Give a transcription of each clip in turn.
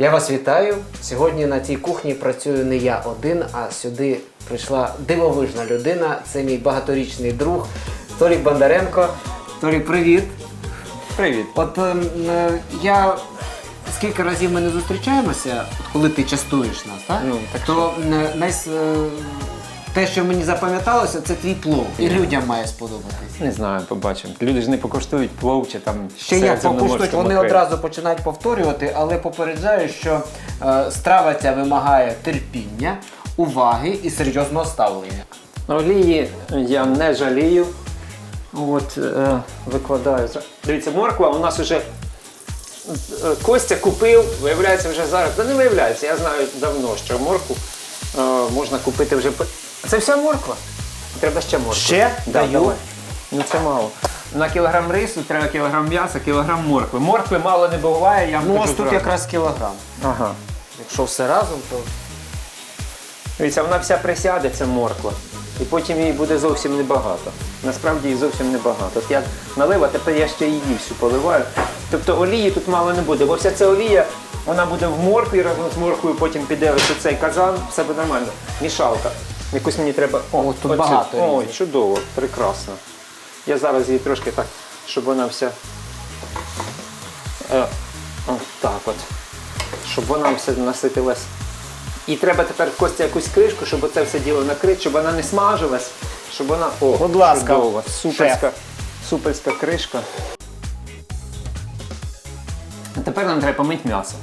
Я вас вітаю. Сьогодні на цій кухні працюю не я один, а сюди прийшла дивовижна людина. Це мій багаторічний друг Толік Бондаренко. Толік, привіт. Привіт. От ем, е, я скільки разів ми не зустрічаємося, от коли ти частуєш нас, так? Ну, так то е, найс, е, те, що мені запам'яталося, це твій плов. І людям має сподобатись. Не знаю, побачимо. Люди ж не покуштують плов чи там Ще як покуштують, вони одразу починають повторювати, але попереджаю, що е, страва ця вимагає терпіння, уваги і серйозного ставлення. Олії я не жалію. От, е, викладаю. Дивіться, морква у нас вже е, Костя купив, виявляється вже зараз. Та не виявляється, я знаю давно, що моркву е, можна купити вже. Це вся морква? Треба ще моркву. Ще? Да, Даю. давай. Ну це мало. На кілограм рису треба кілограм м'яса, кілограм моркви. Моркви мало не буває, я вам Ну кажу ось тут зразу. якраз кілограм. Ага. Якщо все разом, то Дивіться, вона вся присяде, ця морква, і потім її буде зовсім небагато. Насправді її зовсім небагато. От я налив, а тепер я ще її всю поливаю. Тобто олії тут мало не буде, бо вся ця олія вона буде в моркві, разом з морквою потім піде ось у цей казан, все буде нормально. Мішалка. Якусь мені треба. О, О, тут оцю- багато Ой, різних. чудово, прекрасно. Я зараз її трошки так, щоб вона вся. Е, о, так от. Щоб вона все наситилась. І треба тепер Костя якусь кришку, щоб це все діло накрити, щоб вона не смажилась, щоб вона. О, Будь ласка, чудово. шеф. суперська, суперська кришка. А тепер нам треба помити м'ясо.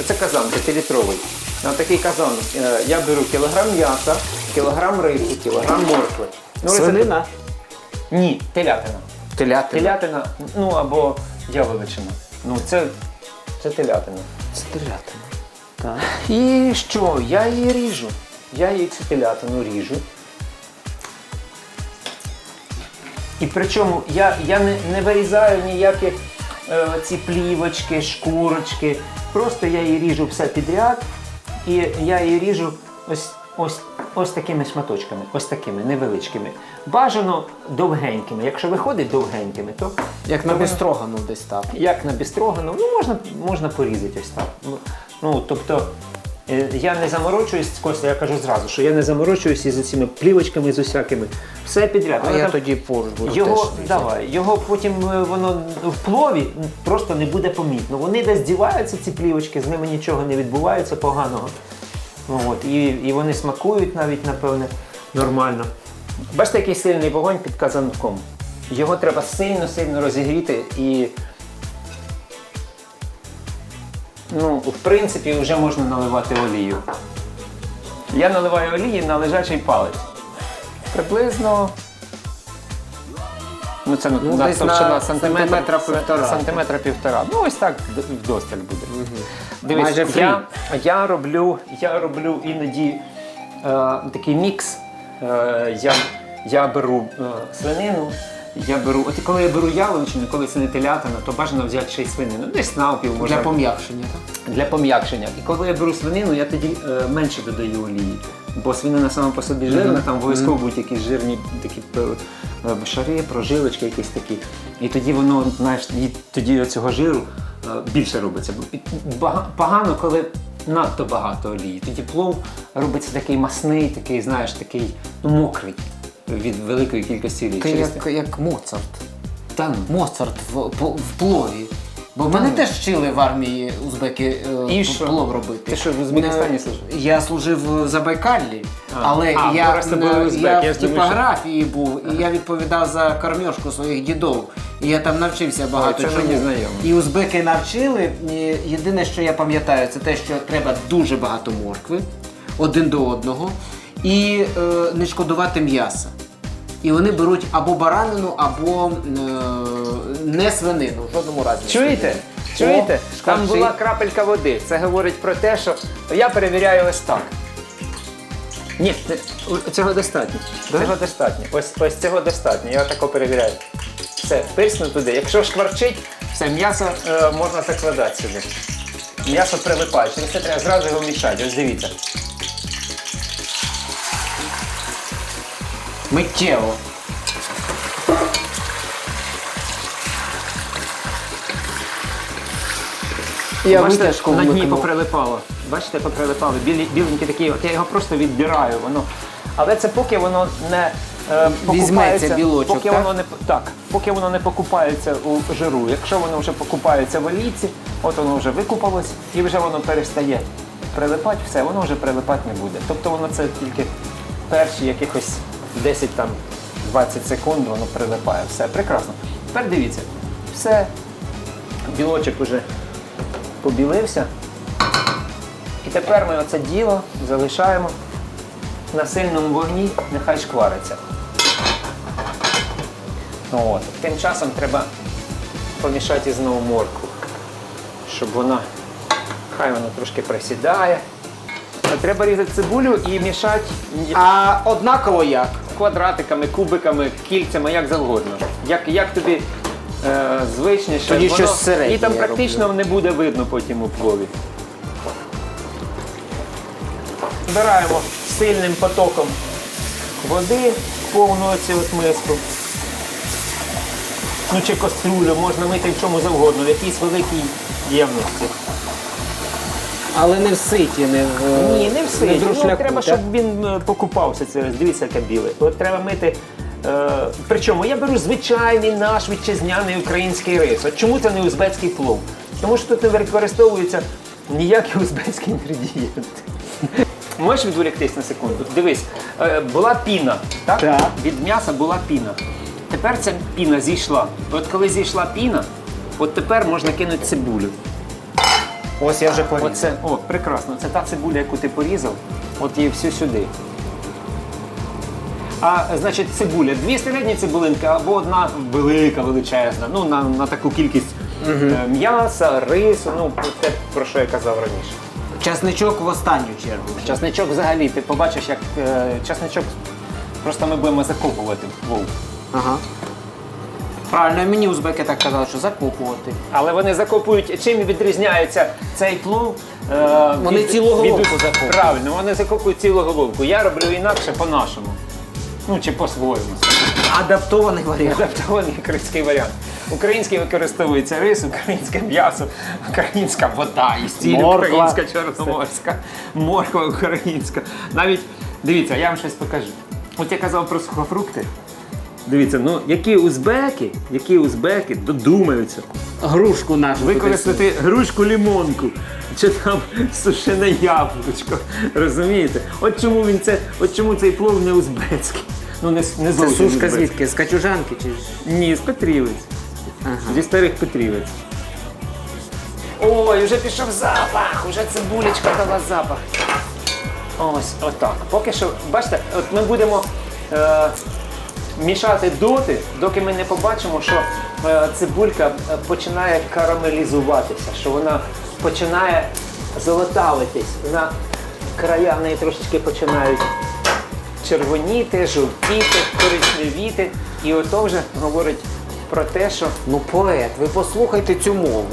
Оце казан 5-літровий. На такий казан е, я беру кілограм м'яса, кілограм рису, кілограм моркви. Ну, свинина, Ні, телятина. телятина. Телятина, ну або яловичина. Ну це, це телятина. Це телятина. Так. І що? Я її ріжу. Я її цю телятину ріжу. І причому я, я не, не вирізаю ніякі е, ці плівочки, шкурочки. Просто я її ріжу все підряд. І я її ріжу ось, ось, ось такими шматочками, ось такими невеличкими. Бажано довгенькими. Якщо виходить довгенькими, то Як на бістрогану десь так. як на бістрогану, ну можна, можна порізати ось так. Ну, Ну, тобто я не заморочуюсь, Костя, я кажу зразу, що я не заморочуюсь із цими плівочками з усякими. Все підряд. А Воно я там- тоді поруч буду його, теж. давай, його потім е, воно в плові просто не буде помітно. Вони десь діваються, ці плівочки, з ними нічого не відбувається поганого. От, і, і вони смакують навіть, напевне, нормально. Бачите, який сильний вогонь під казанком. Його треба сильно-сильно розігріти і. Ну, в принципі, вже можна наливати олію. Я наливаю олії на лежачий палець. Приблизно. Ну, це Ну, на товщина сантиметра, півтора. Сантиметра півтора. Ну, ось так вдосталь буде. Дивись, Майже я, я, роблю, я роблю іноді е, такий мікс. Е, я, я беру е, свинину, я беру, от коли я беру яловичину, коли це не телятина, то бажано взяти ще й свинину. Десь навпіл можна. Для пом'якшення, так? Для пом'якшення. І коли я беру свинину, я тоді е, менше додаю олії. Бо свинина сама по собі жирна, там обов'язково будуть якісь жирні такі е, е, шари, прожилочки якісь такі. І тоді воно, знаєш, і тоді цього жиру е, більше робиться. Бо бага- Погано, коли надто багато олії. Тоді плов робиться такий масний, такий, знаєш, такий ну, мокрий від великої кількості олії. Ти Через як, те- як Моцарт. Та ну. Моцарт в, пл- в плові. Бо мене теж вчили в армії узбеки е, І що? плов робити. Ти що, в Узбекистані Е, служив? Я служив в Забайкаллі, але А, я, просто були е, узбеки, я я в ж думаю, що- типографії був, і я відповідав за кормьошку своїх дідов. І я там навчився багато це мені знайомо. І узбеки навчили. І Єдине, що я пам'ятаю, це те, що треба дуже багато моркви один до одного і е, не шкодувати м'яса. І вони беруть або баранину, або е, не свинину. В жодному разі. Чуєте? Чуєте? О, Там скажи. була крапелька води. Це говорить про те, що я перевіряю ось так. Ні, це- у- цього достатньо. Цього достатньо. Ось, ось цього достатньо. Я тако перевіряю. Все, писну туди. Якщо шкварчить, все, м'ясо е, можна закладати сюди. М'ясо прилипає. Через це треба зразу його мішати. Ось дивіться. Миттєво. Я Бачите, на дні поприлипало. Бачите, поприлипало. Білі, біленькі такі, от я його просто відбираю. Воно. Але це поки воно не е, покупається, білочок, поки так? воно не так, поки воно не покупається у жиру. Якщо воно вже покупається в олійці, от воно вже викупалось і вже воно перестає прилипати, все, воно вже прилипати не буде. Тобто воно це тільки перші якихось 10 там 20 секунд воно прилипає. Все, прекрасно. Тепер дивіться, все, білочок вже побілився. І тепер ми оце діло залишаємо на сильному вогні, нехай шквариться. Ну, От. Тим часом треба помішати знову моркву, щоб вона, хай вона трошки присідає. А Треба різати цибулю і мішати А однаково як? квадратиками, кубиками, кільцями, як завгодно. Як, як тобі е, звичніше. Тоді воно- щось середнє І там я практично не буде видно потім у плові. Збираємо сильним потоком води повну оцю от миску. Ну чи каструлю, можна мити в чому завгодно, в якійсь великій ємності. Але не в ситі, не в Ні, не в Ну, друшляку, треба, так? щоб він е, покупався. Це дивіться, яке біле. От треба мити. Е, причому я беру звичайний наш вітчизняний український рис. От чому це не узбецький плов? Тому що тут не використовуються ніякі узбецькі інгредієнти. Можеш відволіктись на секунду? Дивись, е, була піна, так? Так. Від м'яса була піна. Тепер ця піна зійшла. От коли зійшла піна, от тепер можна кинути цибулю. Ось я вже порізав. Оце, о, прекрасно. Це та цибуля, яку ти порізав, от її всю сюди. А значить, цибуля, дві середні цибулинки або одна велика, величезна. Ну, на, на таку кількість е, м'яса, рису, ну те, про що я казав раніше. Часничок в останню чергу. Часничок взагалі, ти побачиш, як е, часничок просто ми будемо закопувати в плов. Ага. Правильно, і мені узбеки так казали, що закопувати. Але вони закопують, чим відрізняється цей плов? Е, Вони цілу головку закопують. Правильно, вони закопують цілу головку. Я роблю інакше по-нашому. Ну чи по-своєму. Адаптований варіант. Адаптований український варіант. Український використовується рис, українське м'ясо, українська вода, і стіль Морква. українська чорноморська, морква українська. Навіть дивіться, я вам щось покажу. От я казав про сухофрукти. Дивіться, ну які узбеки, які узбеки додумаються Грушку нашу. використати грушку лімонку чи там сушене яблучко. Розумієте? От чому він це, от чому цей плов не узбецький. Ну не, з- не Це зовсім сушка узбецький. звідки? З качужанки чи ж? Ні, з Петрівець. Ага. Зі старих Петрівець. Ой, вже пішов запах, вже цибулечка дала запах. Ось, отак. Поки що, бачите, от ми будемо е, мішати доти, доки ми не побачимо, що е, цибулька е, починає карамелізуватися, що вона починає золотавитись. На края в неї трошечки починають червоніти, жовтіти, коричневіти. І ото вже говорить про те, що Ну, поет, ви послухайте цю мову.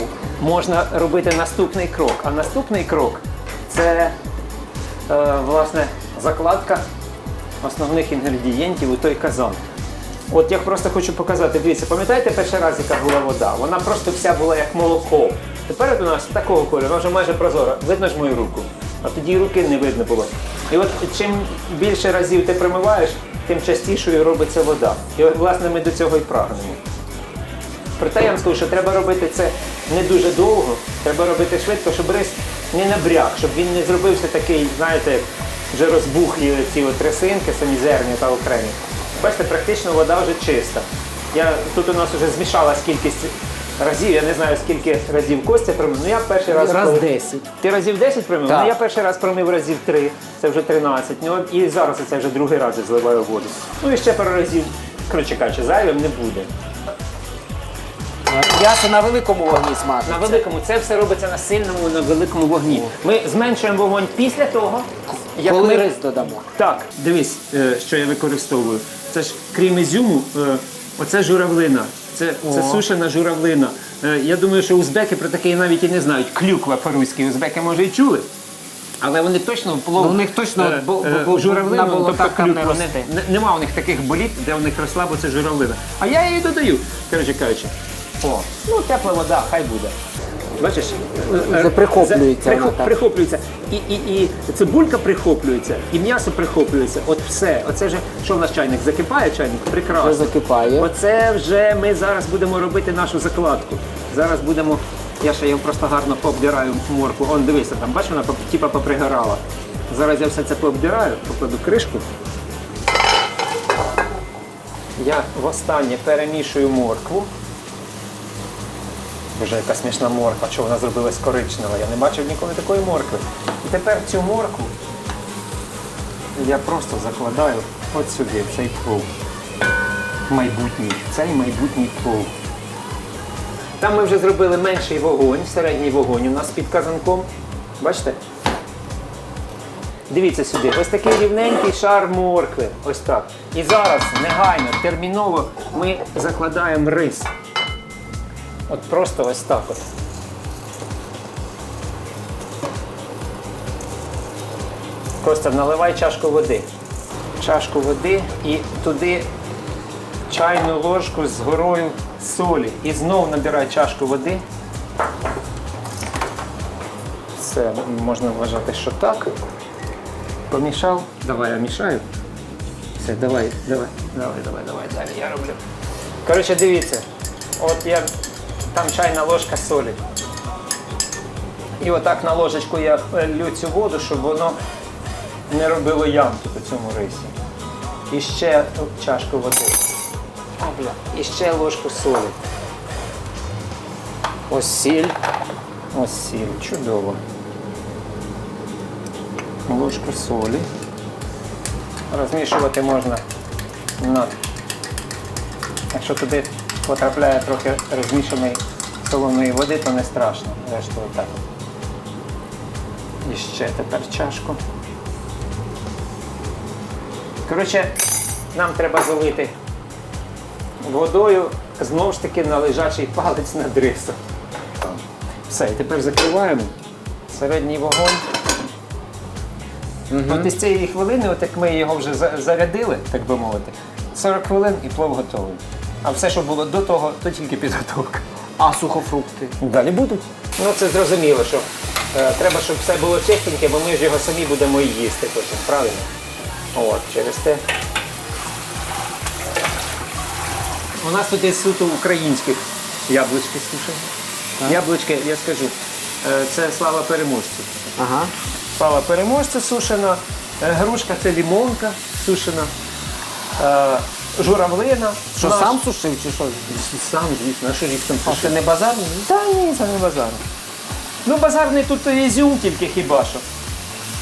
можна робити наступний крок. А наступний крок це е, власне закладка основних інгредієнтів у той казан. От я просто хочу показати, дивіться, пам'ятаєте перший раз, яка була вода? Вона просто вся була як молоко. Тепер у нас такого кольору, вона вже майже прозора. Видно ж мою руку. А тоді руки не видно було. І от чим більше разів ти промиваєш, тим частішою робиться вода. І от, власне, ми до цього і прагнемо. Проте я вам скажу, що треба робити це не дуже довго, треба робити швидко, щоб рис не набряг, щоб він не зробився такий, знаєте, вже розбухлі ці от рисинки, самі зерні та окремі. Бачите, практично вода вже чиста. Я, тут у нас вже змішалась кількість разів, я не знаю скільки разів Костя промив, ну я перший раз. Раз коли- 10. Ти разів 10 промив? Так. Ну я перший раз промив разів 3, це вже 13. Ну і зараз це вже другий раз я зливаю воду. Ну і ще пару разів, коротше кажучи, зайвим не буде. М'ясо на великому вогні смажиться. На великому це все робиться на сильному, на великому вогні. Ми зменшуємо вогонь після того, як Коли ми... рис додамо. Так, дивись, е, що я використовую. Це ж крім ізюму, е, оце журавлина. Це, це О. сушена журавлина. Е, Я думаю, що узбеки про таке навіть і не знають. Клюква по-руськи. Узбеки може і чули. Але вони точно плов... Ну, у них точно е, е, бо- бо- журавлину, на тобто там не клюква. Не- Нема у них таких боліт, де у них росла, бо це журавлина. А я її додаю, коротше кажучи. О, ну тепла вода, хай буде. Бачиш? Прихоплюється Прихо- воно так. прихоплюється. І, і, і цибулька прихоплюється, і м'ясо прихоплюється. От все. Оце вже, що в нас чайник? Закипає чайник? Прекрасно. Вже закипає. Оце вже ми зараз будемо робити нашу закладку. Зараз будемо. Я ще його просто гарно пообдираю морку. Он дивися, там бачиш, вона типа попригорала. Зараз я все це пообдираю, покладу кришку. Я востаннє перемішую моркву. Боже, яка смішна морква, що вона зробилась коричнева. Я не бачив ніколи такої моркви. І тепер цю моркву я просто закладаю от сюди, в цей плов. Майбутній, цей майбутній плов. Там ми вже зробили менший вогонь, середній вогонь у нас під казанком. Бачите? Дивіться сюди, ось такий рівненький шар моркви. Ось так. І зараз негайно, терміново ми закладаємо рис. От просто ось так от. Костя, наливай чашку води. Чашку води і туди чайну ложку з горою солі. І знов набирай чашку води. Все, можна вважати, що так. Помішав. Давай я мішаю. Все, давай, давай, давай, давай, давай, далі я роблю. Коротше, дивіться, от я там чайна ложка солі. І отак на ложечку я лю цю воду, щоб воно не робило ямки по цьому рисі. І ще чашку води. Опля. І ще ложку солі. Ось сіль. Ось сіль. Чудово. Ложку солі. Розмішувати можна над. Якщо туди потрапляє трохи розмішаної солоної води, то не страшно. Решту отак. І ще тепер чашку. Коротше, нам треба залити водою знову ж таки на лежачий палець над рисом. Все, і тепер закриваємо середній вогонь. От із цієї хвилини, от як ми його вже зарядили, так би мовити, 40 хвилин і плов готовий. А все, що було до того, то тільки підготовка. А сухофрукти? Далі будуть. Ну це зрозуміло, що е, треба, щоб все було чистеньке, бо ми ж його самі будемо і їсти потім, правильно? От, через те. У нас тут є суто українських яблучки сушені. Яблучки, я скажу, е, це слава переможцю. Ага. Слава переможця сушена, е, грушка це лімонка сушена, е, журавлина. Що наш- сам сушив чи що? Сам, звісно, а що ж їх там А це не базарний? Та ні, це не базарний. Ну, базарний тут ізюм тільки хіба що.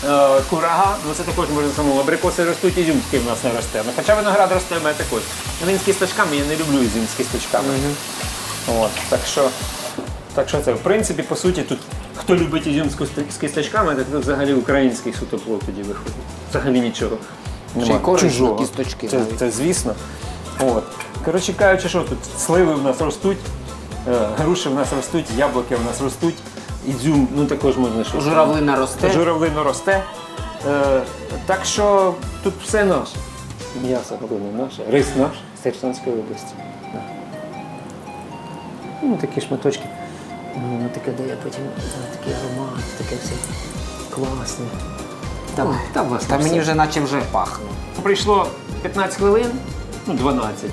Е, курага, ну це також можна самому. Абрикоси ростуть, ізюм тільки в нас не росте. Ну, хоча виноград росте в мене також. Ну, Він з кісточками, я не люблю ізюм з кісточками. От, так що, так що це, в принципі, по суті, тут хто любить ізюм з кости- з кісточками, так тут взагалі український суто-плов тоді виходить. Взагалі нічого. Ще й. Чужого. кісточки Це, навіть. це звісно. От. Коротше кажучи, що тут сливи в нас ростуть, е, груші в нас ростуть, яблуки в нас ростуть, ідзюм, ну також можна щось. Журавлина росте. Журавлина росте. Е, так що тут все наше. М'ясо головне наше, рис наш з Херсонської області. Да. Ну, такі шматочки. Ну, Воно таке дає потім е, такий аромат, таке все класне. Там, там, власне, Та мені вже наче вже пахне. Прийшло 15 хвилин, ну 12.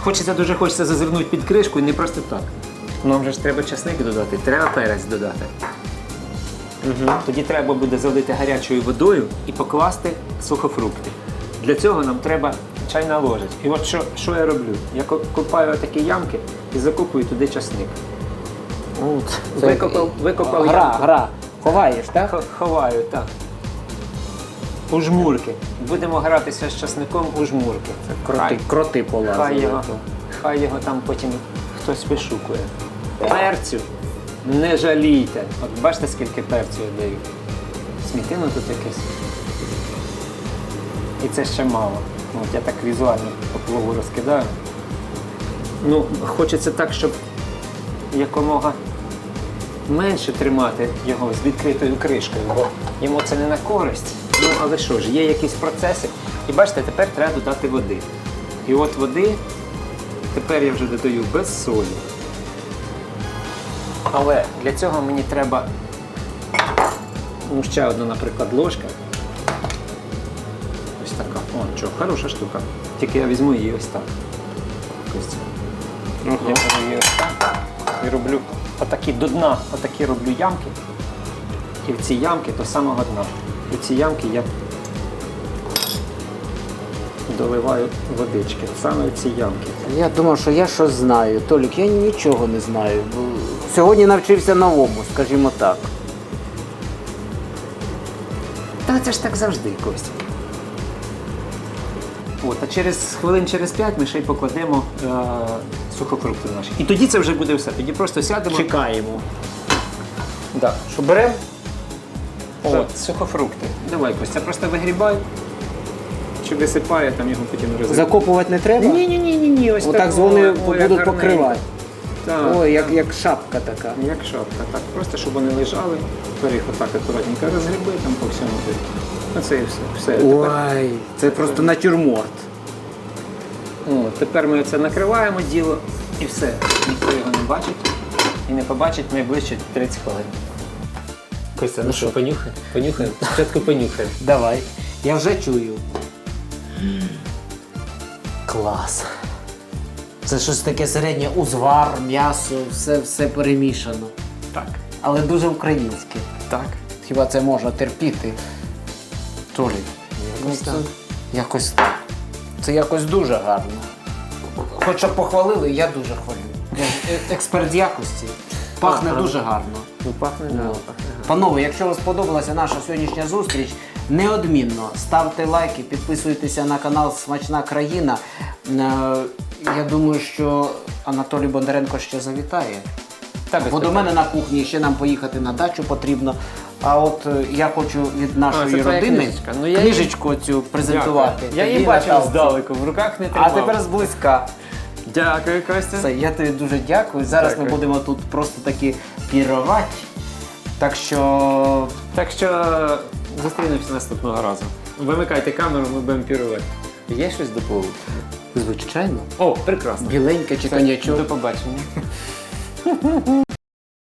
Хочеться дуже хочеться зазирнути під кришку і не просто так. Нам же ж треба часник додати, треба перець додати. Угу. Тоді треба буде залити гарячою водою і покласти сухофрукти. Для цього нам треба чайна ложечка. І от що, що я роблю? Я копаю такі ямки і закопую туди часник. Це Викопав, викопав Гра, ямку. гра. Ховаєш, так? Х- Ховаю, так. У жмурки. Будемо гратися з часником у жмурки. Це Кроти, кроти полазили. Хай його, хай його там потім хтось вишукує. Перцю не жалійте. От бачите, скільки перцю я даю. Смітину тут якесь. І це ще мало. От я так візуально по плову розкидаю. Ну, хочеться так, щоб якомога менше тримати його з відкритою кришкою, бо йому це не на користь. Ну, але що ж, є якісь процеси. І бачите, тепер треба додати води. І от води тепер я вже додаю без солі. Але для цього мені треба ну, ще одна, наприклад, ложка. Ось така. О, що, хороша штука. Тільки я візьму її ось так. Ось це. Я беру її ось так і роблю отакі до дна, отакі роблю ямки. І в ці ямки до самого дна. У ці ямки я доливаю водички. Саме в ці ямки. Я думав, що я щось знаю. Толік, я нічого не знаю. Сьогодні навчився новому, скажімо так. Та це ж так завжди, Костя. От, а через хвилин через 5 ми ще й покладемо е, сухофрукти наші. І тоді це вже буде все. Тоді просто сядемо. Чекаємо. Да. Що беремо? От, сухофрукти. Давай, Костя, просто вигрібай. Чи висипає, там його потім розрив. Закопувати не треба? Ні, ні, ні, ні, ні. Ось Отак так, вони будуть покривати. Так, Ой, як, як шапка така. як шапка. Так, просто щоб вони лежали. Тепер їх отак акуратненько розгриби там по всьому. Оце і все. все. Тепер Ой, це просто натюрморт. О, тепер ми це накриваємо діло і все. Ніхто його не бачить і не побачить найближче 30 хвилин. Костя, ну що, понюхай? Понюхай. Спочатку понюхай. Давай. Я вже чую. Клас. Це щось таке середнє, узвар, м'ясо, все, все перемішано. Так. Але дуже українське. Так. Хіба це можна терпіти? Толі. Якось так. Якось так. Це якось дуже гарно. Хоча похвалили, я дуже хвалю. Ж е- експерт якості. Пахне Ага. дуже гарно. Ну пахне, Ну. пахне. Панове, якщо вам сподобалася наша сьогоднішня зустріч, неодмінно ставте лайки, підписуйтеся на канал Смачна країна. Е, Я думаю, що Анатолій Бондаренко ще завітає. Та, без Бо до мене на кухні ще нам поїхати на дачу потрібно. А от е, я хочу від нашої родини книжечка. Ну, я її- книжечку цю презентувати. Я її бачив здалеку, в руках не А тепер зблизька. Дякую, Костя. Все, я тобі дуже дякую. Зараз Дякую. ми будемо тут просто таки пірувати. Так що Так що зустрінемося наступного разу. Вимикайте камеру, ми будемо пірувати. Є щось доповнити? Звичайно. О, прекрасно. Біленьке чи конячок. До побачення.